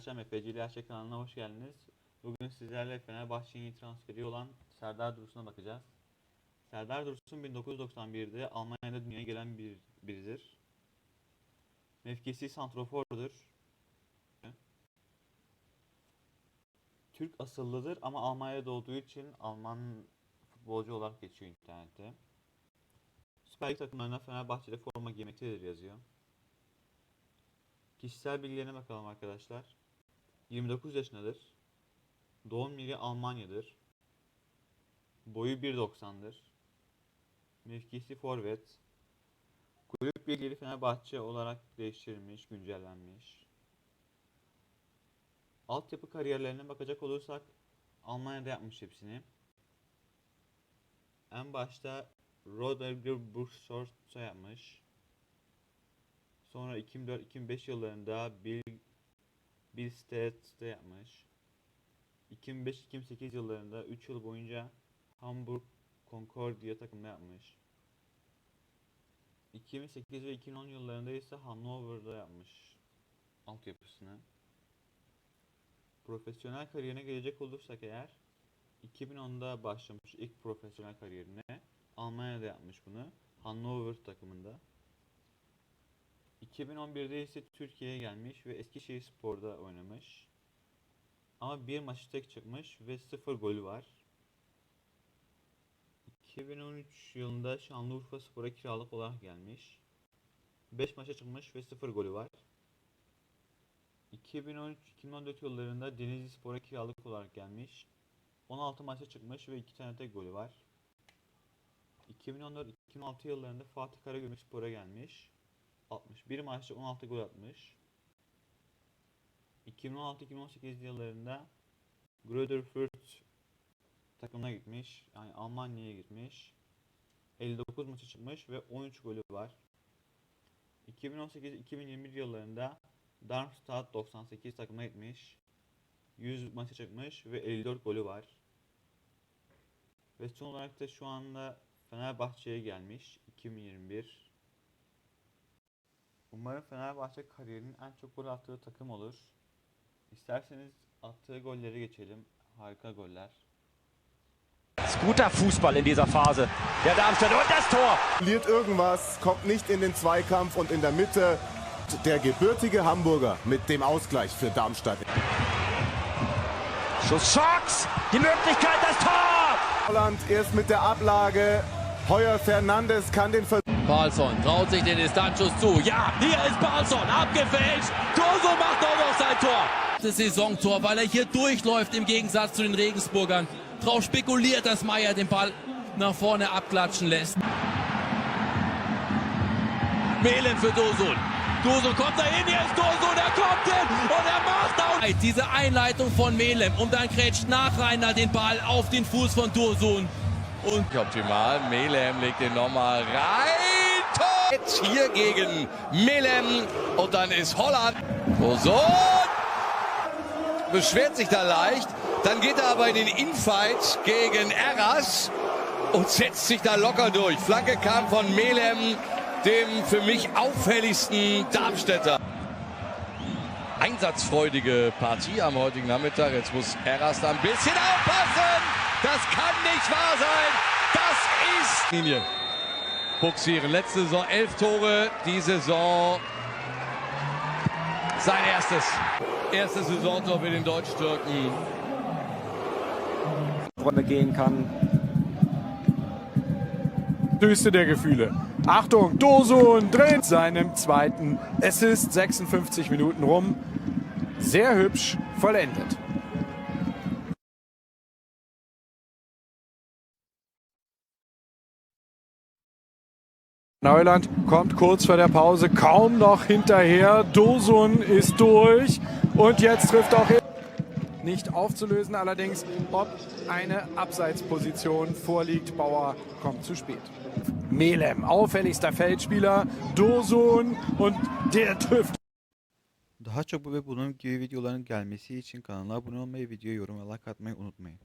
Sevgili Gerçek kanalına hoş geldiniz. Bugün sizlerle Fenerbahçe'nin transferi olan Serdar Dursun'a bakacağız. Serdar Dursun 1991'de Almanya'da dünyaya gelen bir biridir. Mevkisi santrofordur. Türk asıllıdır ama Almanya'da doğduğu için Alman futbolcu olarak geçiyor internette. Süper Lig takımlarına Fenerbahçe'de forma giymektedir yazıyor. Kişisel bilgilerine bakalım arkadaşlar. 29 yaşındadır. Doğum yeri Almanya'dır. Boyu 1.90'dır. Mevkisi forvet. Kulüp bilgileri Fenerbahçe olarak değiştirilmiş, güncellenmiş. Altyapı kariyerlerine bakacak olursak Almanya'da yapmış hepsini. En başta Roder Burgsort'a yapmış. Sonra 2004-2005 yıllarında Bill Billstedt'te yapmış. 2005-2008 yıllarında 3 yıl boyunca Hamburg Concordia takımda yapmış. 2008 ve 2010 yıllarında ise Hannover'da yapmış altyapısını. Profesyonel kariyerine gelecek olursak eğer 2010'da başlamış ilk profesyonel kariyerine Almanya'da yapmış bunu. Hannover takımında. 2011'de ise Türkiye'ye gelmiş ve Eskişehir Spor'da oynamış. Ama bir maçı tek çıkmış ve sıfır golü var. 2013 yılında Şanlıurfa Spor'a kiralık olarak gelmiş. 5 maça çıkmış ve 0 golü var. 2013-2014 yıllarında Denizli Spor'a kiralık olarak gelmiş. 16 maça çıkmış ve 2 tane tek golü var. 2014-2016 yıllarında Fatih Karagümrük Spor'a gelmiş. 61 maçta 16 gol atmış. 2016-2018 yıllarında Greuther takımına gitmiş. Yani Almanya'ya gitmiş. 59 maça çıkmış ve 13 golü var. 2018-2021 yıllarında Darmstadt 98 takımına gitmiş. 100 maça çıkmış ve 54 golü var. Ve son olarak da şu anda Fenerbahçe'ye gelmiş 2021. Umarım Fenerbahçe kariyerinin en çok gol attığı takım olur. İsterseniz attığı golleri geçelim. Harika goller. Guter Fußball in dieser Phase. Der Darmstadt und das Tor. verliert irgendwas, kommt nicht in den Zweikampf und in der Mitte der gebürtige Hamburger mit dem Ausgleich für Darmstadt. Schuss Schocks. Die Möglichkeit, das Tor. Holland erst mit der Ablage. Heuer Fernandes kann den Ver Carlsson traut sich den Distanzschuss zu. Ja, hier ist Carlsson abgefälscht. Toso macht auch noch sein Tor. Das Saisontor, weil er hier durchläuft im Gegensatz zu den Regensburgern. Drauf spekuliert, dass Meier den Ball nach vorne abklatschen lässt. Mehlen für Dosun. Dosun kommt dahin, hier ist Dosun, er kommt hin und er macht auch. Diese Einleitung von Melem und dann grätscht nach Rainer den Ball auf den Fuß von Dosun. Und optimal. Melem legt den nochmal rein. Jetzt hier gegen Melem. Und dann ist Holland. So. Beschwert sich da leicht. Dann geht er aber in den Infight gegen Erras und setzt sich da locker durch. Flanke kam von Melem, dem für mich auffälligsten Darmstädter. Einsatzfreudige Partie am heutigen Nachmittag. Jetzt muss Erras da ein bisschen aufpassen. Das kann nicht wahr sein. Das ist Linie. Buxieren. Letzte Saison elf Tore. Die Saison sein erstes. Erstes Saisontor für den Deutsch-Türken. Runde gehen kann. Höchste der Gefühle. Achtung, Dosun dreht seinem zweiten Assist. 56 Minuten rum. Sehr hübsch vollendet. Neuland kommt kurz vor der Pause kaum noch hinterher. Dosun ist durch und jetzt trifft auch. Nicht aufzulösen allerdings, ob eine Abseitsposition vorliegt. Bauer kommt zu spät. Melem, auffälligster Feldspieler. Dosun und der trifft. Daha çok ve bunun gibi videoların gelmesi için kanala abone olmayı, videoya yorum ve like atmayı unutmayın.